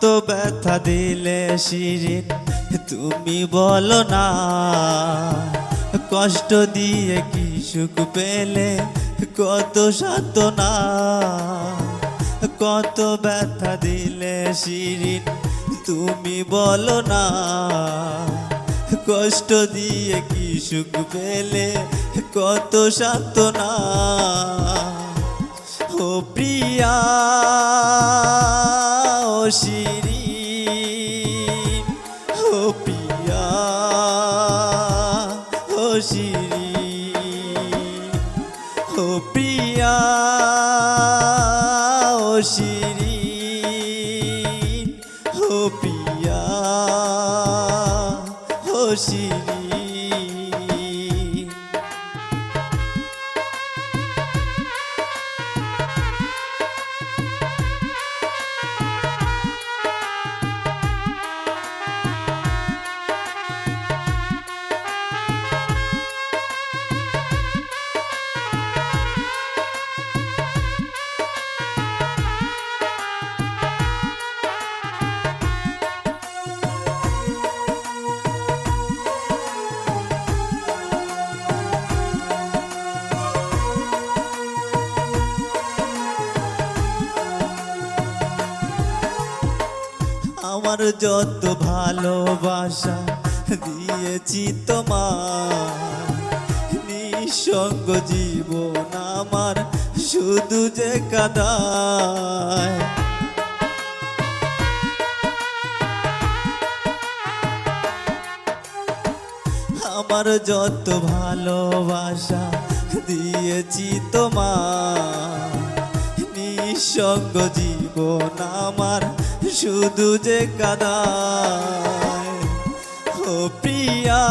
কত ব্যথা দিলে শিরিন, তুমি বলো না। কষ্ট দিয়ে কি সুখ পেলে, কত সান্ত্বনা। কত ব্যথা দিলে শিরিন, তুমি বলো না। কষ্ট দিয়ে কি সুখ পেলে, কত সান্ত্বনা। ও প্রিয়া। ও আমার যত ভালোবাসা দিয়েছি তোমার নিঃসঙ্গ জীবন আমার শুধু যে কাদায়। আমার যত ভালোবাসা দিয়েছি তোমার নিঃসঙ্গ জীবন আমার শুধু যে কাদায় ও প্রিয়া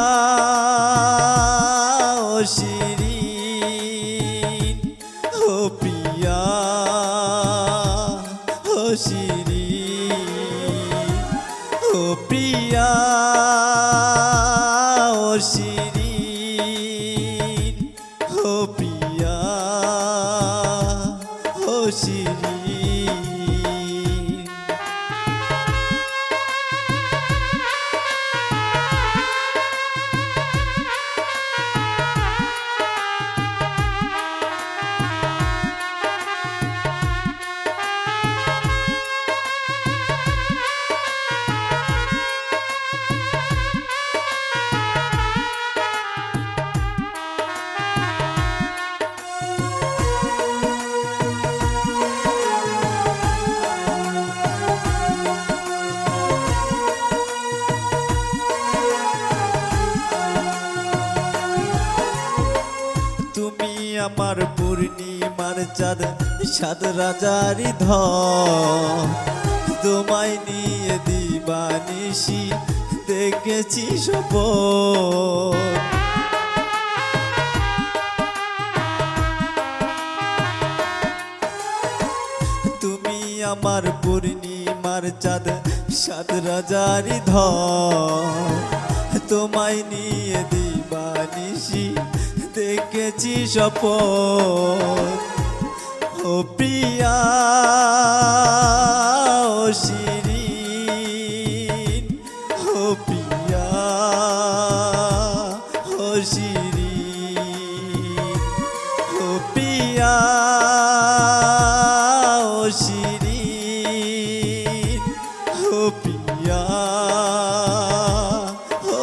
ও শিরিন ও প্রিয়া ও শিরি ও প্রিয়া। আমার পূর্ণিমার চাঁদ, সাত রাজারি ধর তোমায় নিয়ে দিবানিসি দেখেছি সপন। তুমি আমার পূর্ণিমার চাঁদ, সাত রাজারি ধর তোমায় নিয়ে দিবানিসি দেখেছি স্বপন ও প্রিয়া, ও শিরিন, ও প্রিয়া, ও শিরিন, ও প্রিয়া, ও শিরিন, ও প্রিয়া, ও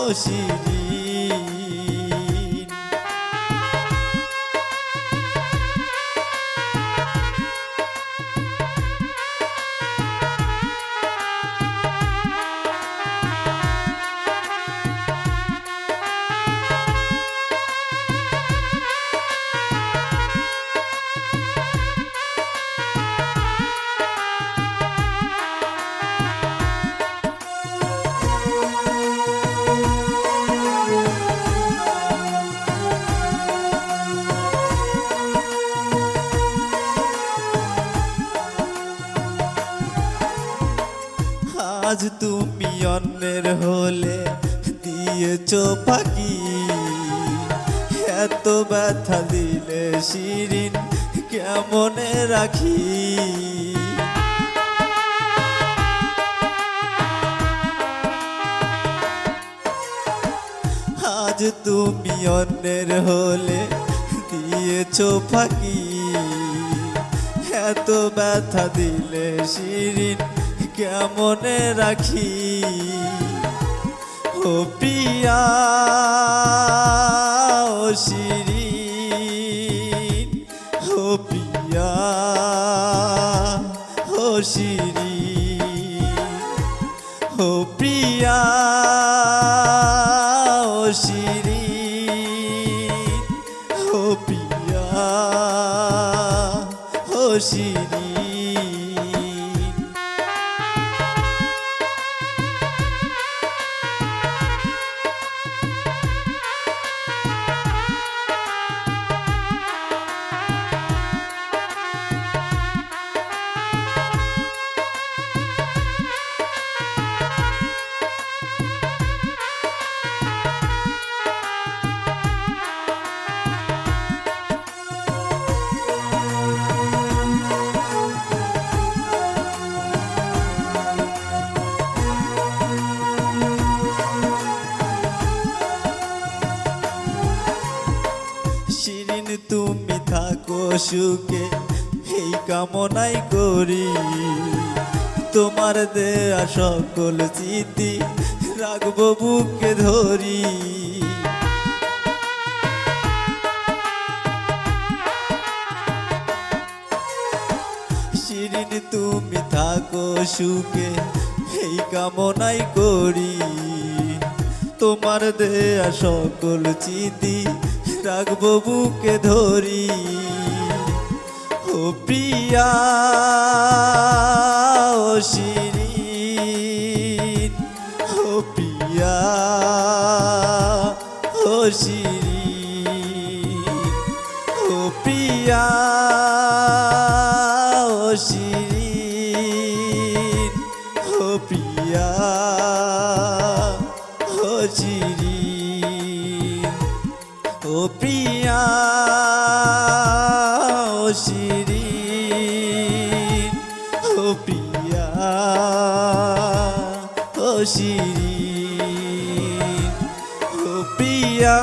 পাখি? এত ব্যথা দিলে শিরিন কেমনে রাখি? আজ তুমি অন্যের হলে দিয়েছ ফাঁকি। এত ব্যথা দিলে শিরিন কেমনে রাখি? ও প্রিয়া ও শিরিন ও প্রিয়া ও শিরিন ও প্রিয়া ও শিরিন ও প্রিয়া ও শিরিন সুখে, এই কামনাই করি। তোমার দেয়া সকল স্মৃতি রাখব বুকে ধরি। শিরিন, তুমি থাকো সুখে, এই কামনাই করি। তোমার দেয়া সকল চিতি রাখব বুকে ধরি। প্রিয়া ও শিরিন ও প্রিয়া ও শিরিন ও প্রিয়া ও ও প্রিয়া ও শিরি ও প্রিয়া